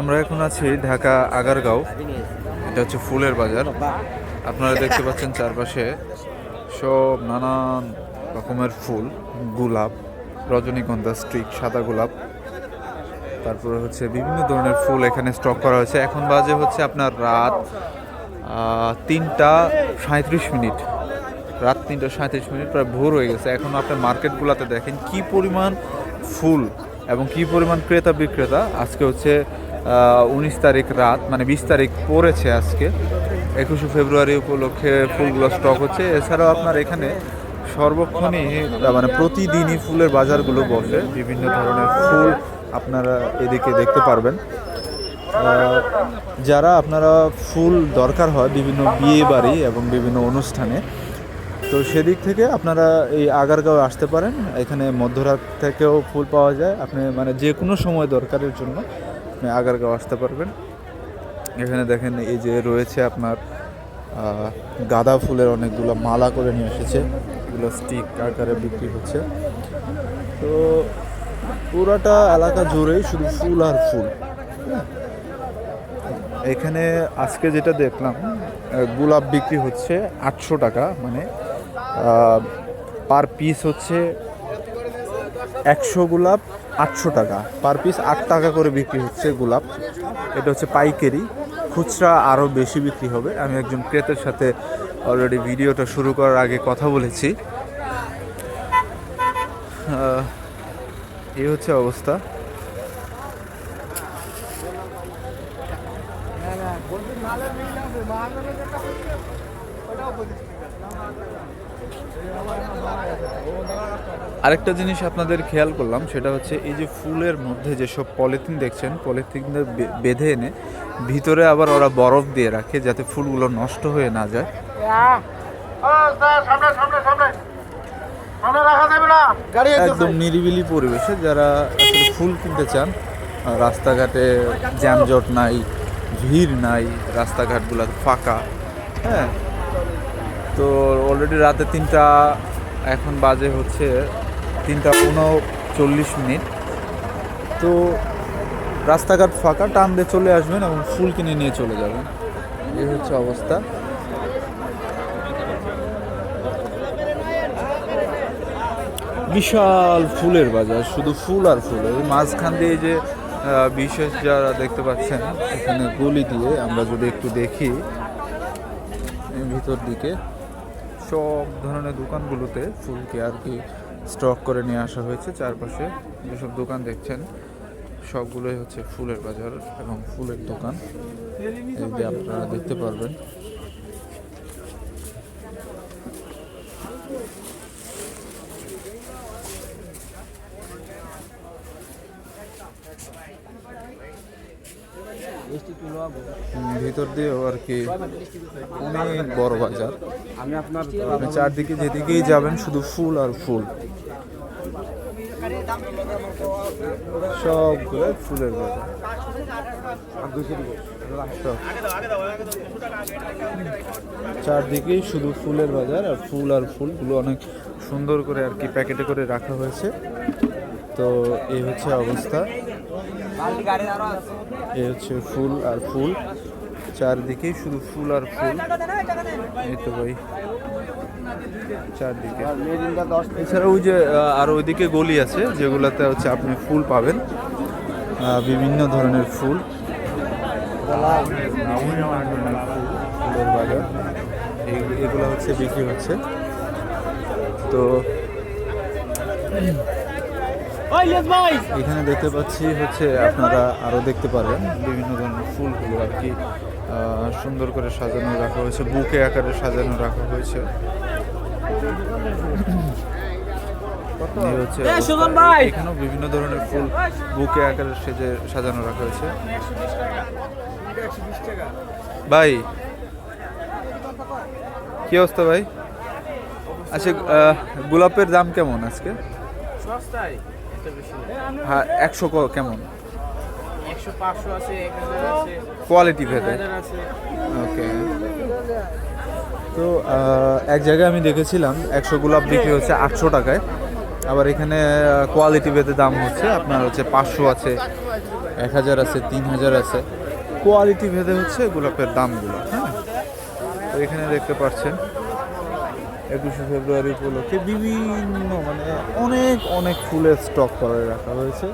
আমরা এখন আছি ঢাকা আগারগাঁও। এটা হচ্ছে ফুলের বাজার। আপনারা দেখতে পাচ্ছেন চারপাশে সব নানান রকমের ফুল, গোলাপ, রজনীগন্ধা স্ট্রিক সাদা গোলাপ। তারপরে হচ্ছে বিভিন্ন ধরনের ফুল এখানে স্টক করা হয়েছে। এখন বাজে হচ্ছে আপনার রাত তিনটা সাঁত্রিশ মিনিট। রাত তিনটা সাঁত্রিশ মিনিট, প্রায় ভোর হয়ে গেছে। এখন আপনার মার্কেটগুলোতে দেখেন কি পরিমাণ ফুল এবং কি পরিমাণ ক্রেতা বিক্রেতা। আজকে হচ্ছে উনিশ তারিখ রাত মানে বিশ তারিখ পড়েছে আজকে। একুশে ফেব্রুয়ারি উপলক্ষে ফুলগুলো স্টক হচ্ছে। এছাড়াও আপনার এখানে সর্বক্ষণই মানে প্রতিদিনই ফুলের বাজারগুলো বসে। বিভিন্ন ধরনের ফুল আপনারা এদিকে দেখতে পারবেন। যারা আপনারা ফুল দরকার হয় বিভিন্ন বিয়ে বাড়ি এবং বিভিন্ন অনুষ্ঠানে, তো সেদিক থেকে আপনারা এই আগারগাঁও আসতে পারেন। এখানে মধ্যরাত থেকেও ফুল পাওয়া যায়। আপনি মানে যে কোনো সময় দরকারের জন্য আপনি আগারগাঁও আসতে পারবেন। এখানে দেখেন এই যে রয়েছে আপনার গাঁদা ফুলের অনেকগুলো মালা করে নিয়ে এসেছে। এগুলো স্টিক আকারে বিক্রি হচ্ছে। তো পুরাটা এলাকা জুড়েই শুধু ফুল আর ফুল। এখানে আজকে যেটা দেখলাম গোলাপ বিক্রি হচ্ছে আটশো টাকা মানে পার পিস হচ্ছে একশো গোলাপ আটশো টাকা। পার পিস আট টাকা করে বিক্রি হচ্ছে গোলাপ। এটা হচ্ছে পাইকারি। খুচরা আরও বেশি বিক্রি হবে। আমি একজন ক্রেতার সাথে অলরেডি ভিডিওটা শুরু করার আগে কথা বলেছি। এই হচ্ছে অবস্থা। আরেকটা জিনিস আপনাদের খেয়াল করলাম, সেটা হচ্ছে এই যে ফুলের মধ্যে যেসব পলিথিন দেখছেন, পলিথিন বেঁধে এনে ভিতরে আবার ওরা বরফ দিয়ে রাখে যাতে ফুলগুলো নষ্ট হয়ে না যায়। একদম নিরিবিলি পরিবেশে যারা ফুল কিনতে চান রাস্তাঘাটে জ্যামজট নাই, ভিড় নাই, রাস্তাঘাটগুলো ফাঁকা হ্যাঁ? তো অলরেডি রাতে তিনটা, এখন বাজে হচ্ছে তিনটা উনচল্লিশ মিনিট। তো রাস্তাঘাট ফাঁকা, টান দিয়ে চলে আসবেন এবং ফুল কিনে নিয়ে চলে যাবেন। এই হচ্ছে অবস্থা। বিশাল ফুলের বাজার, শুধু ফুল আর ফুল। এই মাঝখান দিয়ে যে বিশেষ যারা দেখতে পাচ্ছেন, এখানে গলি দিয়ে আমরা যদি একটু দেখি ভিতর দিকে। সব ধরনের দোকানগুলোতে ফুলকে আর কি স্টক করে নিয়ে আসা হয়েছে। চারপাশে যেসব দোকান দেখছেন, সবগুলোই হচ্ছে ফুলের বাজার এবং ফুলের দোকান। এই যে আপনারা দেখতে পারবেন ভিতর দিয়েও আর কি অনেক বড় বাজার। আমি আপনার আপনি চারদিকে যেদিকেই যাবেন, শুধু ফুল আর ফুল। সবগুলো ফুলের বাজার। চারদিকেই শুধু ফুলের বাজার আর ফুল আর ফুলগুলো অনেক সুন্দর করে আর কি প্যাকেটে করে রাখা হয়েছে। তো এই হচ্ছে অবস্থা। এই হচ্ছে ফুল আর ফুল। চারদিকেই শুধু ফুল আর ফুল। এই তো ভাই, চারদিকে। এছাড়া ওই যে আর ওইদিকে গলি আছে, যেগুলোতে হচ্ছে আপনি ফুল পাবেন। বিভিন্ন ধরনের ফুল। ফুল ফুলের বাজার এগুলো হচ্ছে বিক্রি হচ্ছে। তো এখানে দেখতে পাচ্ছি হচ্ছে আপনারা আরও দেখতে পারবেন বিভিন্ন ধরনের ফুলগুলো আর কি আহ, সুন্দর করে সাজানো রাখা হয়েছে বুকে আকারে সাজানো রাখা হয়েছে। হচ্ছে এখানেও বিভিন্ন ধরনের ফুল বুকে আকারে সেজে সাজানো রাখা হয়েছে। ভাই কি অবস্থা ভাই? আচ্ছা গোলাপের দাম কেমন আজকে? সস্তায়। হ্যাঁ একশো ক- কেমন? কোয়ালিটি ভেদে। ওকে। তো এক জায়গায় আমি দেখেছিলাম একশো গোলাপ বিক্রি হচ্ছে আটশো টাকায়। আবার এখানে কোয়ালিটি ভেদে দাম হচ্ছে আপনার হচ্ছে পাঁচশো আছে এক হাজার আছে তিন হাজার আছে। কোয়ালিটি ভেদে হচ্ছে গোলাপের দামগুলো হ্যাঁ? তো এখানে দেখতে পাচ্ছেন। একুশে ফেব্রুয়ারি উপলক্ষে বিভিন্ন মানে অনেক অনেক ফুলের স্টক করে রাখা হয়েছে।